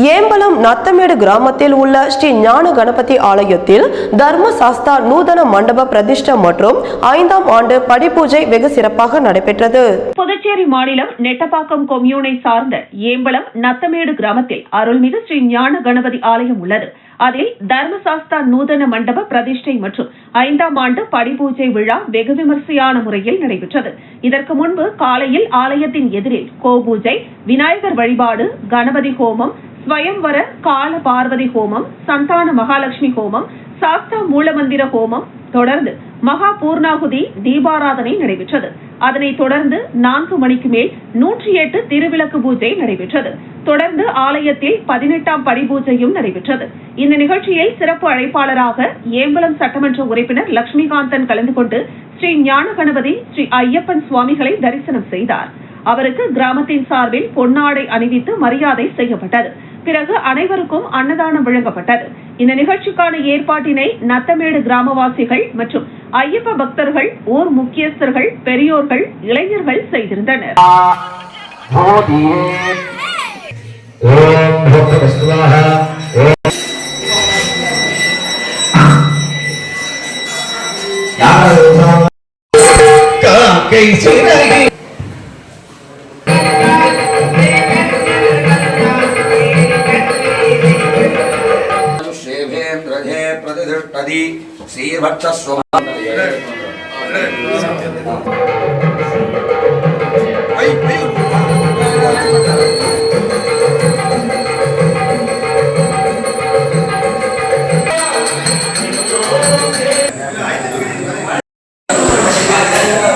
ஏம்பலம் நத்தமேடு கிராமத்தில் உள்ள ஸ்ரீ ஞான கணபதி ஆலயத்தில் தர்ம சாஸ்தா நூதன மண்டப பிரதிஷ்டை மற்றும் ஐந்தாம் ஆண்டு படிப்பூஜை வெகு சிறப்பாக நடைபெற்றது. புதுச்சேரி மாநிலம் நெட்டப்பாக்கம் கொம்யூனை சார்ந்த ஏம்பலம் நத்தமேடு கிராமத்தில் அருள்மிகு ஸ்ரீ ஞான கணபதி ஆலயம் உள்ளது. அதில் தர்மசாஸ்தா நூதன மண்டப பிரதிஷ்டை மற்றும் ஐந்தாம் ஆண்டு படிபூஜை விழா வெகு விமர்சையான முறையில் நடைபெற்றது. இதற்கு முன்பு காலையில் ஆலயத்தின் எதிரில் கோபூஜை விநாயகர் வழிபாடு கணபதி ஹோமம் ஸ்வயம்வர கால பார்வதி ஹோமம் சந்தான மகாலட்சுமி ஹோமம் சாஸ்தா மூலமந்திர ஹோமம் தொடர்ந்து மகா பூர்ணாகுதி தீபாராதனை நடைபெற்றது. அதனைத் தொடர்ந்து நான்கு மணிக்கு மேல் நூற்றி எட்டு திருவிளக்கு பூஜை நடைபெற்றது. தொடர்ந்து ஆலயத்தில் பதினெட்டாம் படி பூஜையும் நடைபெற்றது. இந்த நிகழ்ச்சியில் சிறப்பு அழைப்பாளராக ஏம்பலம் சட்டமன்ற உறுப்பினர் லட்சுமிகாந்தன் கலந்து கொண்டு ஸ்ரீ ஞான கணபதி ஸ்ரீ ஐயப்பன் சுவாமிகளை தரிசனம் செய்தார். அவருக்கு கிராமத்தின் சார்பில் பொன்னாடை அணிவித்து மரியாதை செய்யப்பட்டது. பிறகு அனைவருக்கும் அன்னதானம் வழங்கப்பட்டது. இந்த நிகழ்ச்சிக்கான ஏற்பாட்டினை நத்தமேடு கிராமவாசிகள் மற்றும் ஐயப்ப பக்தர்கள் ஊர் முக்கியஸ்தர்கள் பெரியோர்கள் இளைஞர்கள் செய்திருந்தனர். ஓம் சரதி ஸ்ரீவட்சஸ்வமயே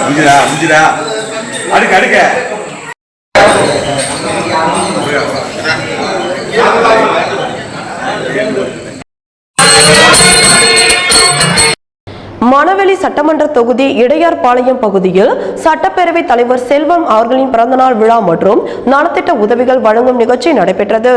அஞ்சுடா அஞ்சுடா அடுக்க அடுக்க. சட்டமன்ற தொகுதி இடையார்பாளையம் பகுதியில் சட்டப்பேரவை தலைவர் செல்வம் அவர்களின் பிறந்தநாள் விழா மற்றும் நலத்திட்ட உதவிகள் வழங்கும் நிகழ்ச்சி நடைபெற்றது.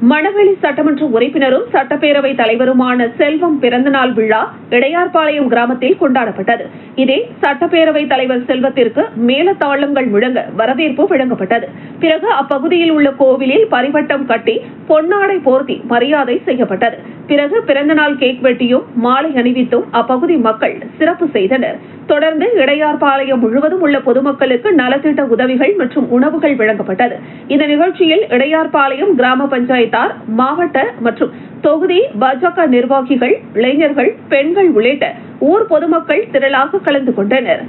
மணவெளி சட்டமன்ற உறுப்பினரும் சட்டப்பேரவை தலைவருமான செல்வம் பிறந்தநாள் விழா இடையார்பாளையம் கிராமத்தில் கொண்டாடப்பட்டது. இதில் சட்டப்பேரவை தலைவர் செல்வத்திற்கு மேலதாளங்கள் முழங்க வரவேற்பு வழங்கப்பட்டது. பிறகு அப்பகுதியில் உள்ள கோவிலில் பரிவட்டம் கட்டி பொன்னாடை போர்த்தி மரியாதை செய்யப்பட்டது. பிறகு பிறந்தநாள் கேக் வெட்டியும் மாலை அணிவித்தும் அப்பகுதி மக்கள் சிறப்பு செய்தனர். தொடர்ந்து இடையார்பாளையம் முழுவதும் உள்ள பொதுமக்களுக்கு நலத்திட்ட உதவிகள் மற்றும் உணவுகள் வழங்கப்பட்டது. இந்த நிகழ்ச்சியில் இடையார்பாளையம் கிராம பஞ்சாயத்து பஞ்சாயத்தார் மாவட்ட மற்றும் தொகுதி பாஜக நிர்வாகிகள் இளைஞர்கள் பெண்கள் உள்ளிட்ட ஊர் பொதுமக்கள் திரளாக கலந்து கொண்டனர்.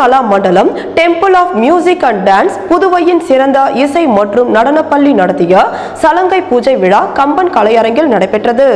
Kala Mandalam temple of music and dance புதுவையின் சிறந்த இசை மற்றும் நடனப்பள்ளி நடத்திய சலங்கை பூஜை விழா கம்பன் கலையரங்கில் நடைபெற்றது.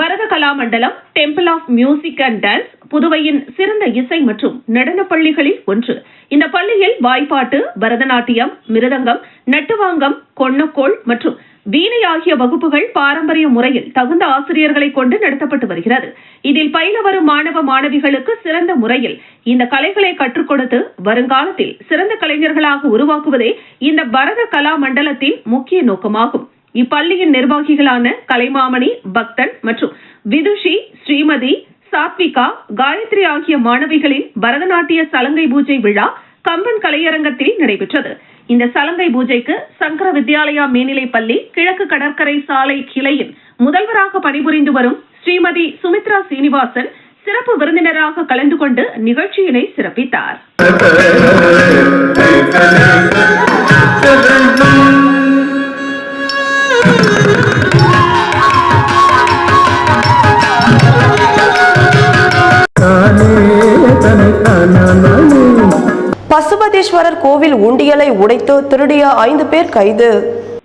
Bharata Kala Mandalam temple of music and dance புதுவையின் சிறந்த இசை மற்றும் நடன பள்ளிகளில் ஒன்று. இந்த பள்ளியில் வாய்ப்பாட்டு பரதநாட்டியம் மிருதங்கம் நட்டுவாங்கம் கொன்னக்கோள் மற்றும் வீணை ஆகிய வகுப்புகள் பாரம்பரிய முறையில் தகுந்த ஆசிரியர்களை கொண்டு நடத்தப்பட்டு வருகிறது. இதில் பயில வரும் மாணவ மாணவிகளுக்கு சிறந்த முறையில் இந்த கலைகளை கற்றுக் கொடுத்து வருங்காலத்தில் சிறந்த கலைஞர்களாக உருவாக்குவதே இந்த பரத கலா மண்டலத்தின் முக்கிய நோக்கமாகும். இப்பள்ளியின் நிர்வாகிகளான கலைமாமணி பக்தன் மற்றும் விதுஷி ஸ்ரீமதி சாத்விகா காயத்ரி ஆகிய மாணவிகளின் பரதநாட்டிய சலங்கை பூஜை விழா கம்பன் கலையரங்கத்தில் நடைபெற்றது. இந்த சலங்கை பூஜைக்கு சங்கர வித்யாலயா மேல்நிலைப் பள்ளி கிழக்கு கடற்கரை சாலை கிளையில் முதல்வராக பணிபுரிந்து வரும் ஸ்ரீமதி சுமித்ரா சீனிவாசன் சிறப்பு விருந்தினராக கலந்து கொண்டு நிகழ்ச்சியினை சிறப்பித்தார். பசுபதீஸ்வரர் கோவில் உண்டியலை உடைத்து திருடிய ஐந்து பேர் கைது.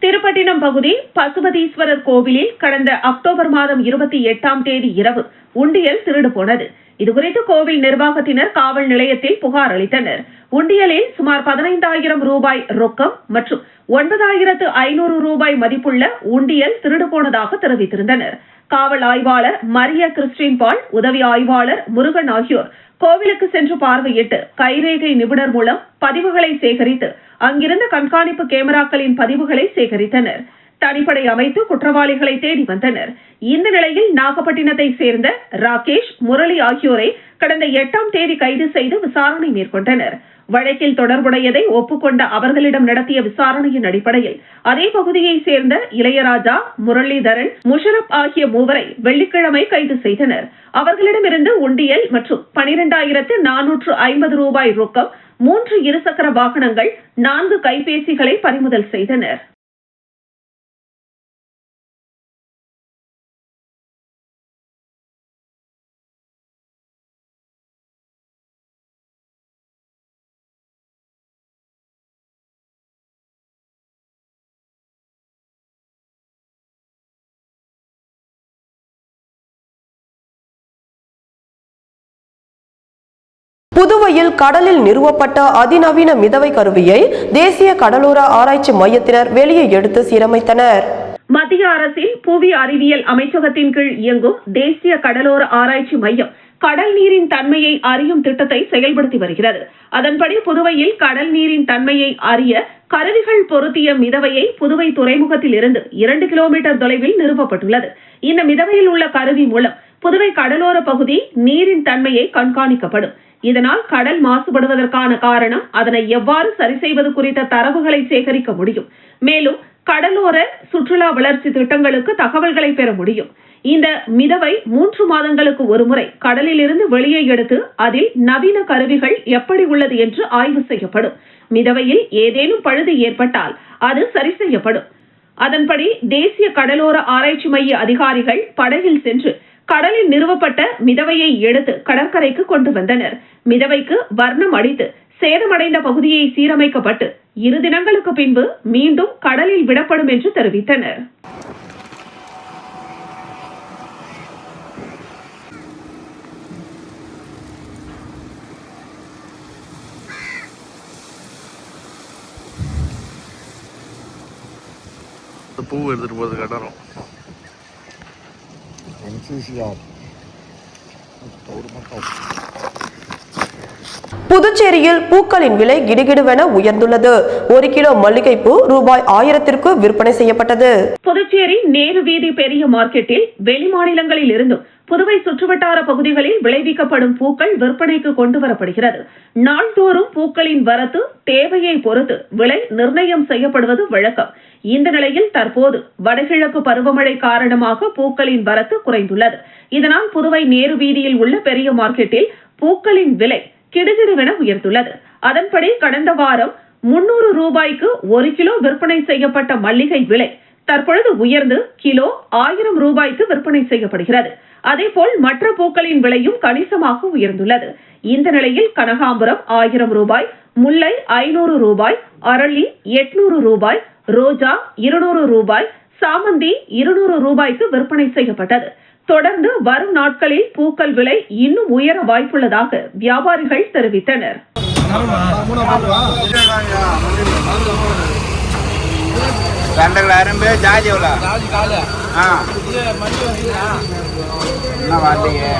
திருப்பட்டினம் பகுதி பசுபதீஸ்வரர் கோவிலில் கடந்த அக்டோபர் மாதம் இருபத்தி எட்டாம் தேதி இரவு உண்டியல் திருடு போனது. இதுகுறித்து கோவில் நிர்வாகத்தினர் காவல் நிலையத்தில் புகார் அளித்தனர். உண்டியலில் சுமார் பதினைந்தாயிரம் ரூபாய் ரொக்கம் மற்றும் ஒன்பதாயிரத்து ஐநூறு ரூபாய் மதிப்புள்ள உண்டியல் திருடு போனதாக தெரிவித்திருந்தனர். காவல் ஆய்வாளர் மரிய கிறிஸ்டின் பால் உதவி ஆய்வாளர் முருகன் ஆகியோர் கோவிலுக்கு சென்று பார்வையிட்டு கைரேகை நிபுணர் மூலம் பதிவுகளை சேகரித்து அங்கிருந்த கண்காணிப்பு கேமராக்களின் பதிவுகளை சேகரித்தனர். தனிப்படை அமைத்து குற்றவாளிகளை தேடி வந்தனர். இந்த நிலையில் நாகப்பட்டினத்தை சேர்ந்த ராகேஷ் முரளி ஆகியோரை கடந்த எட்டாம் தேதி கைது செய்து விசாரணை மேற்கொண்டனர். வழக்கில் தொடர்புடையதை ஒப்புக்கொண்ட அவர்களிடம் நடத்திய விசாரணையின் அடிப்படையில் அதே பகுதியைச் சேர்ந்த இளையராஜா முரளிதரன் முஷரப் ஆகிய மூவரை வெள்ளிக்கிழமை கைது செய்தனர். அவர்களிடமிருந்து உண்டியல் மற்றும் பனிரெண்டாயிரத்து நானூற்று ஐம்பது ரூபாய் ரொக்கம் மூன்று இருசக்கர வாகனங்கள் நான்கு கைபேசிகளை பறிமுதல் செய்தனர். புதுவையில் கடலில் நிறுவப்பட்ட அதிநவீன மிதவை கருவியை தேசிய கடலோர ஆராய்ச்சி மையத்தினர் வெளியே எடுத்து சீரமைத்தனர். மத்திய அரசின் புவி அறிவியல் அமைச்சகத்தின் கீழ் இயங்கும் தேசிய கடலோர ஆராய்ச்சி மையம் கடல் நீரின் தன்மையை அறியும் திட்டத்தை செயல்படுத்தி வருகிறது. அதன்படி புதுவையில் கடல் நீரின் தன்மையை அறிய கருவிகள் பொருத்திய மிதவையை புதுவை துறைமுகத்தில் இருந்து இரண்டு கிலோமீட்டர் தொலைவில் நிறுவப்பட்டுள்ளது. இந்த மிதவையில் உள்ள கருவி மூலம் புதுவை கடலோர பகுதி நீரின் தன்மையை கண்காணிக்கப்படும். இதனால் கடல் மாசுபடுவதற்கான காரணம் அதனை எவ்வாறு சரி செய்வது குறித்த தரவுகளை சேகரிக்க முடியும். மேலும் கடலோர சுற்றுலா வளர்ச்சி திட்டங்களுக்கு தகவல்களை பெற முடியும். இந்த மிதவை மூன்று மாதங்களுக்கு ஒருமுறை கடலில் இருந்து வெளியே எடுத்து அதில் நவீன கருவிகள் எப்படி உள்ளது என்று ஆய்வு செய்யப்படும். மிதவையில் ஏதேனும் பழுது ஏற்பட்டால் அது சரி செய்யப்படும். அதன்படி தேசிய கடலோர ஆராய்ச்சி மைய அதிகாரிகள் படகில் சென்று கடலில் நிறுவப்பட்ட மிதவையை எடுத்து கடற்கரைக்கு கொண்டு வந்தனர். மிதவைக்கு வர்ணம் அடித்து சேதமடைந்த பகுதியை சீரமைக்கப்பட்டு இரு தினங்களுக்கு பின்பு மீண்டும் கடலில் விடப்படும் என்று தெரிவித்தனர். பூ எடுத்துட்டு போறது சிசிஆர் புதுச்சேரியில் பூக்களின் விலை கிடுகிடுவென உயர்ந்துள்ளது. ஒரு கிலோ மல்லிகைப்பூ ரூபாய் ஆயிரத்திற்கு விற்பனை செய்யப்பட்டது. புதுச்சேரி நேரு வீதி பெரிய மார்க்கெட்டில் வெளிமாநிலங்களில் இருந்தும் புதுவை சுற்றுவட்டார பகுதிகளில் விளைவிக்கப்படும் பூக்கள் விற்பனைக்கு கொண்டு வரப்படுகிறது நாள்தோறும் பூக்களின் வரத்து தேவையை பொறுத்து விலை நிர்ணயம் செய்யப்படுவது வழக்கம். இந்த நிலையில் தற்போது வடகிழக்கு பருவமழை காரணமாக பூக்களின் வரத்து குறைந்துள்ளது. இதனால் புதுவை நேரு வீதியில் உள்ள பெரிய மார்க்கெட்டில் பூக்களின் விலை கிடுகிடுவென உயர்ந்துள்ளது. அதன்படி கடந்த வாரம் முன்னூறு ரூபாய்க்கு ஒரு கிலோ விற்பனை செய்யப்பட்ட மல்லிகை விலை தற்பொழுது உயர்ந்து கிலோ ஆயிரம் ரூபாய்க்கு விற்பனை செய்யப்படுகிறது. அதேபோல் மற்ற பூக்களின் விலையும் கணிசமாக உயர்ந்துள்ளது. இந்த நிலையில் கனகாம்பரம் ஆயிரம் ரூபாய் முல்லை ஐநூறு ரூபாய் அரளி எட்நூறு ரூபாய் ரோஜா இருநூறு ரூபாய் சாமந்தி இருநூறு ரூபாய்க்கு விற்பனை செய்யப்பட்டது. தொடர்ந்து வரும் நாட்களில் பூக்கள் விலை இன்னும் உயர வாய்ப்புள்ளதாக வியாபாரிகள் தெரிவித்தனர். எவ்வளோ? ஆ. என்ன வரலையே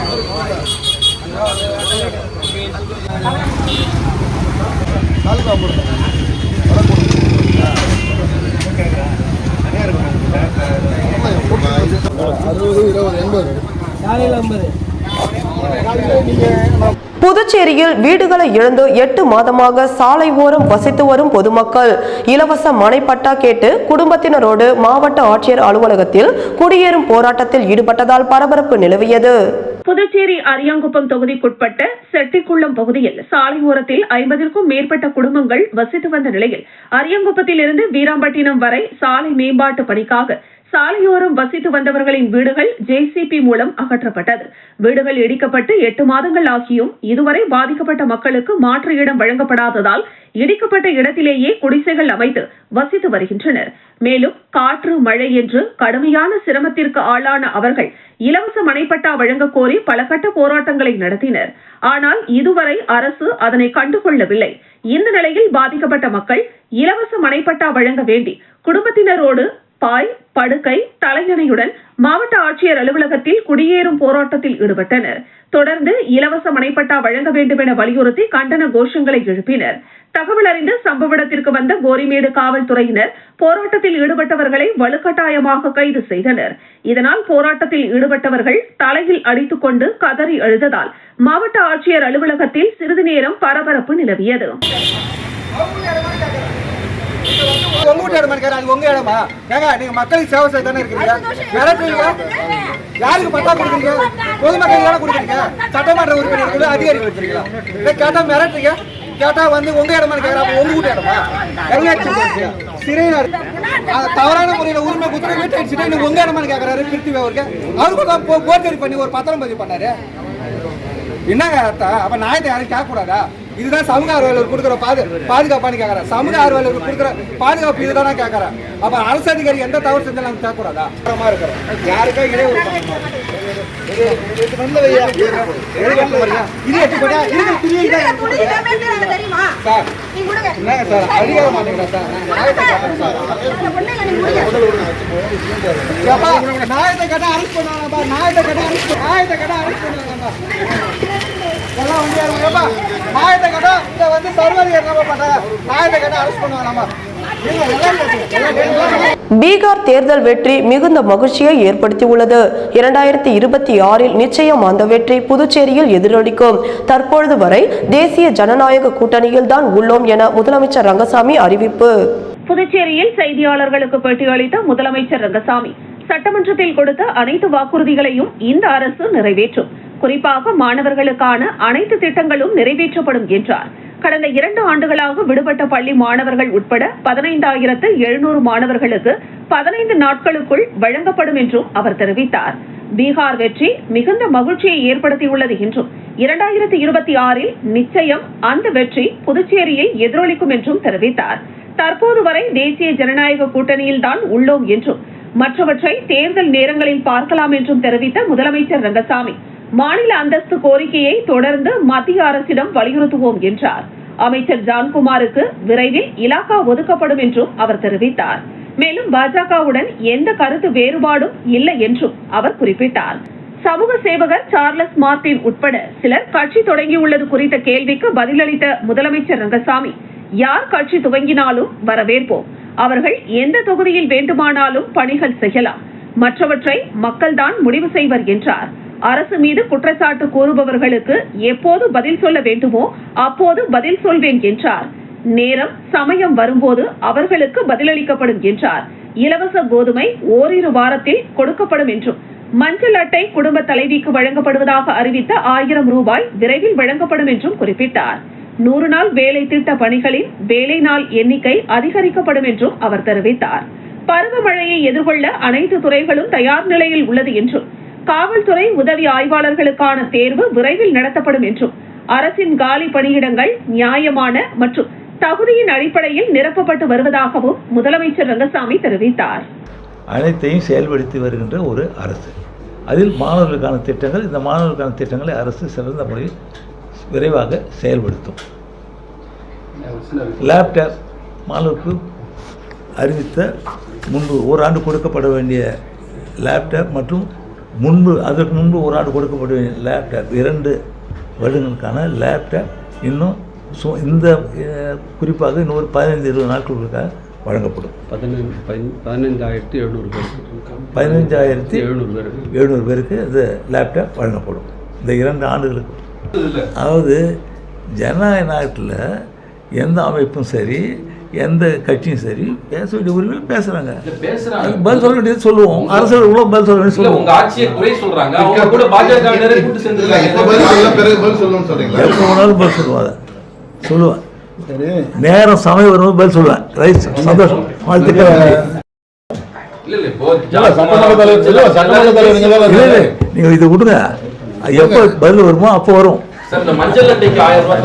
புதுச்சேரியில் வீடுகளை இழந்து எட்டு மாதமாக சாலை ஓரம் வசித்து வரும் பொதுமக்கள் இலவச மனைப்பட்டா கேட்டு குடும்பத்தினரோடு மாவட்ட ஆட்சியர் அலுவலகத்தில் குடியேறும் போராட்டத்தில் ஈடுபட்டதால் பரபரப்பு நிலவியது. புதுச்சேரி அரியாங்குப்பம் தொகுதிக்குட்பட்ட செட்டிக்குளம் பகுதியில் சாலை ஓரத்தில் ஐம்பதிற்கும் மேற்பட்ட குடும்பங்கள் வசித்து வந்த நிலையில் அரியாங்குப்பத்தில் இருந்து வீராம்பட்டினம் வரை சாலை மேம்பாட்டு பணிக்காக சாலையோரம் வசித்து வந்தவர்களின் வீடுகள் ஜேசிபி மூலம் அகற்றப்பட்டது. வீடுகள் இடிக்கப்பட்டு எட்டு மாதங்கள் ஆகியும் இதுவரை பாதிக்கப்பட்ட மக்களுக்கு மாற்று இடம் வழங்கப்படாததால் இடிக்கப்பட்ட இடத்திலேயே குடிசைகள் அமைத்து வசித்து வருகின்றனர். மேலும் காற்று மழை என்று கடுமையான சிரமத்திற்கு ஆளான அவர்கள் இலவச மனைப்பட்டா வழங்க கோரி பல கட்ட போராட்டங்களை நடத்தினர். ஆனால் இதுவரை அரசு அதனை கண்டுகொள்ளவில்லை. இந்த நிலையில் பாதிக்கப்பட்ட மக்கள் இலவச மனைப்பட்டா வழங்க வேண்டி குடும்பத்தினரோடு பாய் படுக்கை தலையணையுடன் மாவட்ட ஆட்சியர் அலுவலகத்தில் குடியேறும் போராட்டத்தில் ஈடுபட்டனர். தொடர்ந்து இலவச மனைப்பட்டா வழங்க வேண்டும் என வலியுறுத்தி கண்டன கோஷங்களை எழுப்பினர். தகவல் அறிந்து சம்பவ இடத்திற்கு வந்த கோரிமேடு காவல்துறையினர் போராட்டத்தில் ஈடுபட்டவர்களை வலுக்கட்டாயமாக கைது செய்தனர். இதனால் போராட்டத்தில் ஈடுபட்டவர்கள் தலையில் அடித்துக் கொண்டு கதறி அழுததால் மாவட்ட ஆட்சியர் அலுவலகத்தில் சிறிது நேரம் பரபரப்பு நிலவியது. உங்க வீட்டு இடமா இருக்காரு அது உங்க இடமா? ஏங்க நீங்க மக்களுக்கு சேவை செய்ய தானே இருக்கீங்க நடத்துறீங்க யாருக்கு பட்டா கொடுக்குறீங்க? பொதுமக்கள் தானே கொடுக்குறீங்க? சட்டமன்ற உறுப்பினர் கூட அதிகாரிகள் வச்சிருக்கீங்களா இதை கேட்டா மிரட்டுறீங்க. கேட்டா வந்து உங்க இடமா கேட்கறா அப்ப உங்க வீட்டு இடமா? எங்க சிறையினர். தவறான முறையில உரிமை குத்துற வீட்டு அடிச்சுட்டு இன்னும் உங்க இடமா கேட்கறாரு கிருத்தி அவருக்கு. அவருக்கு தான் பண்ணி ஒரு பத்திரம் பதிவு பண்ணாரு. என்னங்க அர்த்தம்? அப்ப நாயத்தை யாரும் கேட்க கூடாதா இதுதான் சமூக ஆர்வலர் கொடுக்குற பாது பாதுகாப்பான்னு கேட்கறேன் சமூக ஆர்வலர் கொடுக்குற பாதுகாப்பு இதுதானே கேட்கறேன் அப்ப அரசு அதிகாரி எந்த தவறு செஞ்சாலும் நாங்க கேட்க கூடாதா தரமா இருக்கிறோம். யாருக்கா இடையூறு? இது எட்டு? இருக்கிற துணியை. சார், என்னங்க சார்? சார் நான் நாயத்தை கேட்கறேன் சார். ஏப்பா, நாயத்தை கேட்டா அரெஸ்ட் பண்ணுவாங்கப்பா நாயத்தை கேட்டா அரெஸ்ட் நாயத்தை கேட்டா அரெஸ்ட் பண்ணுவாங்கப்பா. எல்லாம் வந்து ஏப்பா நாயத்தை கேட்டா இதை வந்து சர்வாதிகாரி நம்ம பண்றாங்க. நாயத்தை கேட்டா அரெஸ்ட் பண்ணுவாங்களாமா நீங்க எல்லாம் கேட்டுங்க. எல்லாம் கேட்டுங்க. பீகார் தேர்தல் வெற்றி மிகுந்த மகிழ்ச்சியை ஏற்படுத்தியுள்ளது. இரண்டாயிரத்தி இருபத்தி ஆறில் நிச்சயம் அந்த வெற்றி புதுச்சேரியில் எதிரொலிக்கும். தற்பொழுது வரை தேசிய ஜனநாயக கூட்டணியில் தான் உள்ளோம் என முதலமைச்சர் ரங்கசாமி அறிவிப்பு. புதுச்சேரியில் செய்தியாளர்களுக்கு பேட்டியளித்த முதலமைச்சர் ரங்கசாமி சட்டமன்றத்தில் கொடுத்த அனைத்து வாக்குறுதிகளையும் இந்த அரசு நிறைவேற்றும். குறிப்பாக மாணவர்களுக்கான அனைத்து திட்டங்களும் நிறைவேற்றப்படும் என்றார். கடந்த இரண்டு ஆண்டுகளாக விடுபட்ட பள்ளி மாணவர்கள் உட்பட பதினைந்தாயிரத்து எழுநூறு மாணவர்களுக்கு பதினைந்து நாட்களுக்குள் வழங்கப்படும் என்றும் அவர் தெரிவித்தார். பீகார் வெற்றி மிகுந்த மகிழ்ச்சியை ஏற்படுத்தியுள்ளது என்றும் இரண்டாயிரத்தி இருபத்தி ஆறில் நிச்சயம் அந்த வெற்றி புதுச்சேரியை எதிரொலிக்கும் என்றும் தெரிவித்தார். தற்போது வரை தேசிய ஜனநாயக கூட்டணியில் தான் உள்ளோம் என்றும் மற்றவற்றை தேர்தல் நேரங்களில் பார்க்கலாம் என்றும் தெரிவித்த முதலமைச்சர் ரங்கசாமி மாநில அந்தஸ்து கோரிக்கையை தொடர்ந்து மத்திய அரசிடம் வலியுறுத்துவோம் என்றார். அமைச்சர் ஜான்குமாருக்கு விரைவில் இலாக்கா ஒதுக்கப்படும் என்றும் அவர் தெரிவித்தார். மேலும் பாஜகவுடன் எந்த கருத்து வேறுபாடும் இல்லை என்றும் அவர் குறிப்பிட்டார். சமூக சேவகர் சார்லஸ் மார்டின் உட்பட சிலர் கட்சி தொடங்கியுள்ளது குறித்த கேள்விக்கு பதிலளித்த முதலமைச்சர் ரங்கசாமி யார் கட்சி துவங்கினாலும் வரவேற்போம். அவர்கள் எந்த தொகுதியில் வேண்டுமானாலும் பணிகள் செய்யலாம். மற்றவற்றை மக்கள்தான் முடிவு செய்வர் என்றார். அரசு மீது குற்றச்சாட்டு கூறுபவர்களுக்கு எப்போது பதில் சொல்ல வேண்டுமோ அப்போது பதில் சொல்வேன் என்றார். நேரம் சமயம் வரும்போது அவர்களுக்கு பதிலளிக்கப்படும் என்றார். இலவச கோதுமை ஓரிரு வாரத்தில் கொடுக்கப்படும் என்றும் மஞ்சள் அட்டை குடும்ப தலைவிக்கு வழங்கப்படுவதாக அறிவித்த ஆயிரம் ரூபாய் விரைவில் வழங்கப்படும் என்றும் குறிப்பிட்டார். நூறு நாள் வேலை திட்ட பணிகளின் வேலை நாள் எண்ணிக்கை அதிகரிக்கப்படும் என்றும் அவர் தெரிவித்தார். பருவமழையை எதிர்கொள்ள அனைத்து துறைகளும் தயார் நிலையில் உள்ளது என்றும் காவல்துறை உதவி ஆய்வாளர்களுக்கான தேர்வு விரைவில் நடத்தப்படும் என்றும் அரசின் காலி பணியிடங்கள் நியாயமான மற்றும் தகுதியின் அடிப்படையில் நிரப்பப்பட்டு வருவதாகவும் முதலமைச்சர் ரங்கசாமி தெரிவித்தார். அனைத்தையும் செயல்படுத்தி வருகின்ற ஒரு அரசு. அதில் மாணவர்களுக்கான திட்டங்கள் இந்த மாணவர்களுக்கான திட்டங்களை அரசு சிறந்த முறையில் விரைவாக செயல்படுத்தும். லேப்டாப் மாணவருக்கு அறிவித்த முன்பு ஓராண்டு கொடுக்கப்பட வேண்டிய லேப்டாப் மற்றும் முன்பு அதற்கு முன்பு ஒரு ஆண்டு கொடுக்கப்பட வேண்டிய லேப்டாப் இரண்டு வருடங்களுக்கான லேப்டாப் இன்னும் சு இந்த குறிப்பாக இன்னொரு பதினைந்து இருபது நாட்களுக்காக வழங்கப்படும். பதினஞ்சு பதின- பதினஞ்சாயிரத்தி எழுநூறு பேருக்கு. பதினஞ்சாயிரத்தி எழுநூறு பேருக்கு. எழுநூறு பேருக்கு இந்த லேப்டாப் வழங்கப்படும். இந்த இரண்டு ஆண்டுகளுக்கு அதாவது ஜனநாயக நாட்டில் எந்த அமைப்பும் சரி எந்த கட்சியும் சரி பேச வேண்டிய உரிமையில் பேசுறாங்க. பதில் சொல்ல வேண்டியது சொல்லுவோம். அரசு உள்ள பதில் சொல்ல வேண்டியது இல்ல சொல்லுவோம். எப்போ வேணாலும் பதில் சொல்லுவாங்க. சொல்லுவேன். நேரம் சமயம் வரும்போது பதில் சொல்லுவேன். ரைட் சந்தோஷம். நீங்க இதை விடுங்க. எப்போ பதில் வருமோ அப்போ வரும்.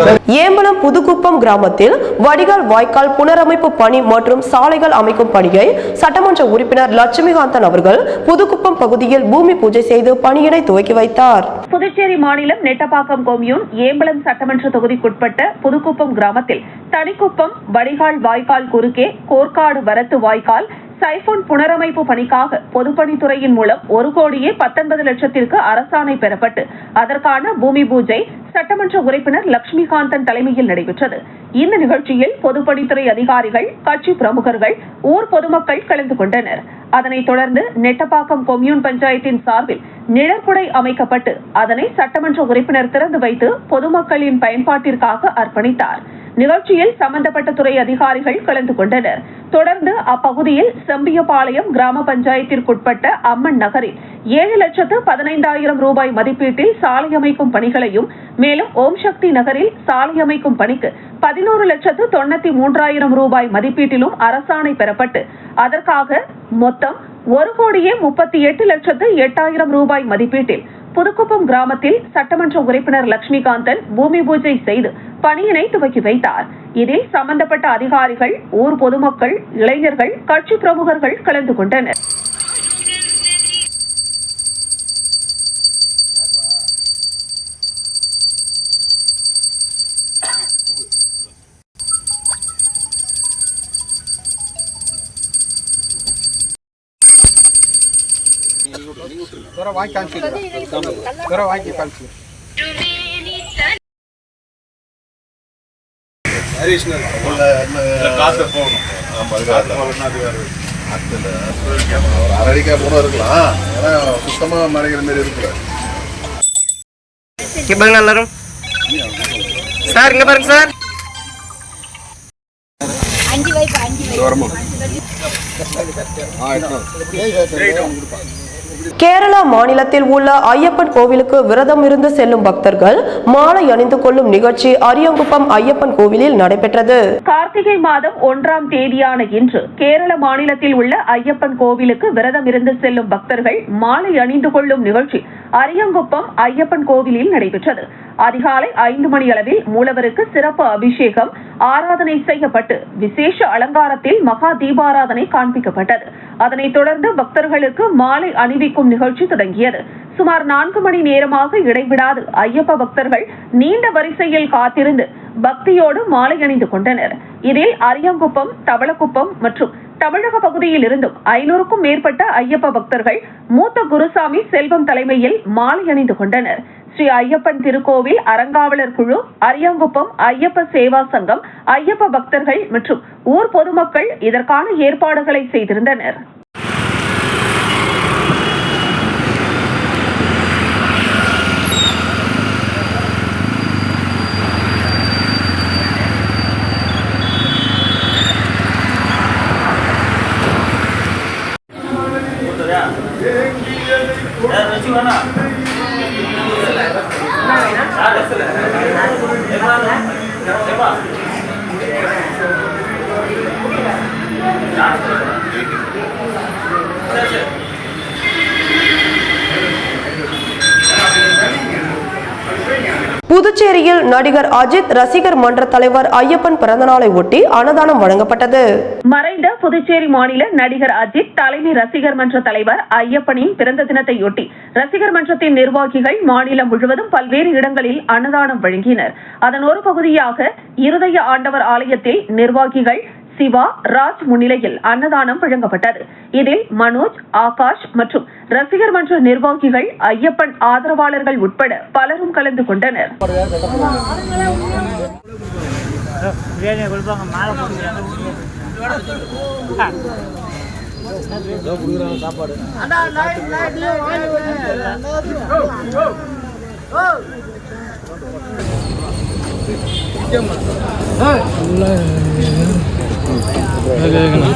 சார் ஏம்பலம் புதுக்குப்பம் கிராமத்தில் வடிகால் வாய்க்கால் புனரமைப்பு பணி மற்றும் சாலைகள் அமைக்கும் பணியை சட்டமன்ற உறுப்பினர் லட்சுமிகாந்தன் அவர்கள் புதுக்குப்பம் பகுதியில் பூமி பூஜை செய்து பணியினை துவக்கி வைத்தார். புதுச்சேரி மாநிலம் நெட்டப்பாக்கம் கொம்யூன் ஏம்பலம் சட்டமன்ற தொகுதிக்குட்பட்ட புதுக்குப்பம் கிராமத்தில் தனிக்குப்பம் வடிகால் வாய்க்கால் குறுக்கே கோர்க்காடு வரத்து வாய்க்கால் சைபோன் புனரமைப்பு பணிக்காக பொதுப்பணித்துறையின் மூலம் ஒரு கோடியே பத்தொன்பது லட்சத்திற்கு அரசாணை பெறப்பட்டு அதற்கான பூமி பூஜை சட்டமன்ற உறுப்பினர் லட்சுமிகாந்தன் தலைமையில் நடைபெற்றது. இந்த நிகழ்ச்சியில் பொதுப்பணித்துறை அதிகாரிகள் கட்சி பிரமுகர்கள் ஊர் பொதுமக்கள் கலந்து கொண்டனர். அதனைத் தொடர்ந்து நெட்டப்பாக்கம் கொம்யூன் பஞ்சாயத்தின் சார்பில் நிழற்குடை அமைக்கப்பட்டு அதனை சட்டமன்ற உறுப்பினர் திறந்து வைத்து பொதுமக்களின் பயன்பாட்டிற்காக அர்ப்பணித்தார். நிகழ்ச்சியில் சம்பந்தப்பட்ட துறை அதிகாரிகள் கலந்து கொண்டனர். தொடர்ந்து அப்பகுதியில் செம்பியபாளையம் கிராம பஞ்சாயத்திற்குட்பட்ட அம்மன் நகரில் ஏழு லட்சத்து பதினைந்தாயிரம் ரூபாய் மதிப்பீட்டில் சாலை அமைக்கும் பணிகளையும் மேலும் ஓம் சக்தி நகரில் சாலை அமைக்கும் பணிக்கு பதினோரு லட்சத்து தொண்ணூத்தி மூன்றாயிரம் ரூபாய் மதிப்பீட்டிலும் அரசாணை பெறப்பட்டு அதற்காக மொத்தம் ஒரு கோடியே முப்பத்தி எட்டு லட்சத்து எட்டாயிரம் ரூபாய் மதிப்பீட்டில் புதுக்குப்பம் கிராமத்தில் சட்டமன்ற உறுப்பினர் லட்சுமிகாந்தன் பூமி பூஜை செய்து பணியினை துவக்கி வைத்தார். இதில் சம்பந்தப்பட்ட அதிகாரிகள் ஊர் பொதுமக்கள் இளைஞர்கள் கட்சி பிரமுகர்கள் கலந்து கொண்டனர். தூரம் வாங்கி காமிச்சு தூரம் வாங்கி காமிச்சு காசு போகணும் காசு போகணும்னா அது வேற ஒரு அரை அடிக்காய் போன இருக்கலாம் ஆனா சுத்தமா மறைக்கிற மாதிரி இருக்கல பாருங்க எல்லாரும் சார் இங்க பாருங்க சார் அஞ்சு வைப்பு அஞ்சு கேரளா மாநிலத்தில் உள்ள ஐயப்பன் கோவிலுக்கு விரதம் இருந்து செல்லும் பக்தர்கள் மாலை அணிந்து கொள்ளும் நிகழ்ச்சி அரியங்குப்பம் ஐயப்பன் கோவிலில் நடைபெற்றது. கார்த்திகை மாதம் ஒன்றாம் தேதியான இன்று கேரள மாநிலத்தில் உள்ள ஐயப்பன் கோவிலுக்கு விரதம் இருந்து செல்லும் பக்தர்கள் மாலை அணிந்து கொள்ளும் நிகழ்ச்சி அரியங்குப்பம் ஐயப்பன் கோவிலில் நடைபெற்றது. அதிகாலை ஐந்து மணி அளவில் மூலவருக்கு சிறப்பு அபிஷேகம் ஆராதனை செய்யப்பட்டு விசேஷ அலங்காரத்தில் மகா தீபாராதனை காண்பிக்கப்பட்டது. அதனைத் தொடர்ந்து பக்தர்களுக்கு மாலை அணிவிக்கும் நிகழ்ச்சி தொடங்கியது. சுமார் நான்கு மணி நேரமாக இடைவிடாது ஐயப்ப பக்தர்கள் நீண்ட வரிசையில் காத்திருந்து பக்தியோடு மாலை அணிந்து கொண்டனர். இதில் அரியங்குப்பம் தவளக்குப்பம் மற்றும் தமிழக பகுதியில் இருந்தும் ஐநூறுக்கும் மேற்பட்ட ஐயப்ப பக்தர்கள் மூத்த குருசாமி செல்வம் தலைமையில் மாலை அணிந்து கொண்டனர். ஸ்ரீ ஐயப்பன் திருக்கோவில் அறங்காவலர் குழு அரியாங்குப்பம் ஐயப்ப சேவா சங்கம் ஐயப்ப பக்தர்கள் மற்றும் ஊர் பொதுமக்கள் இதற்கான ஏற்பாடுகளை செய்திருந்தனர். புதுச்சேரியில் நடிகர் அஜித் ரசிகர் மன்ற தலைவர் ஐயப்பன் பிறந்தநாளை ஒட்டி அன்னதானம் வழங்கப்பட்டது. மறைந்த புதுச்சேரி மாநில நடிகர் அஜித் தலைமை ரசிகர் மன்ற தலைவர் ஐயப்பனின் பிறந்த தினத்தையொட்டி ரசிகர் மன்றத்தின் நிர்வாகிகள் மாநிலம் முழுவதும் பல்வேறு இடங்களில் அன்னதானம் வழங்கினர். அதன் ஒரு பகுதியாக இருதய ஆண்டவர் ஆலயத்தில் நிர்வாகிகள் சிவா ராஜ் முன்னிலையில் அன்னதானம் வழங்கப்பட்டது. இதில் மனோஜ் ஆகாஷ் மற்றும் ரசிகர் மன்ற நிர்வாகிகள் ஐயப்பன் ஆதரவாளர்கள் உட்பட பலரும் கலந்து கொண்டனர். சாப்பாடு கேட்கணும்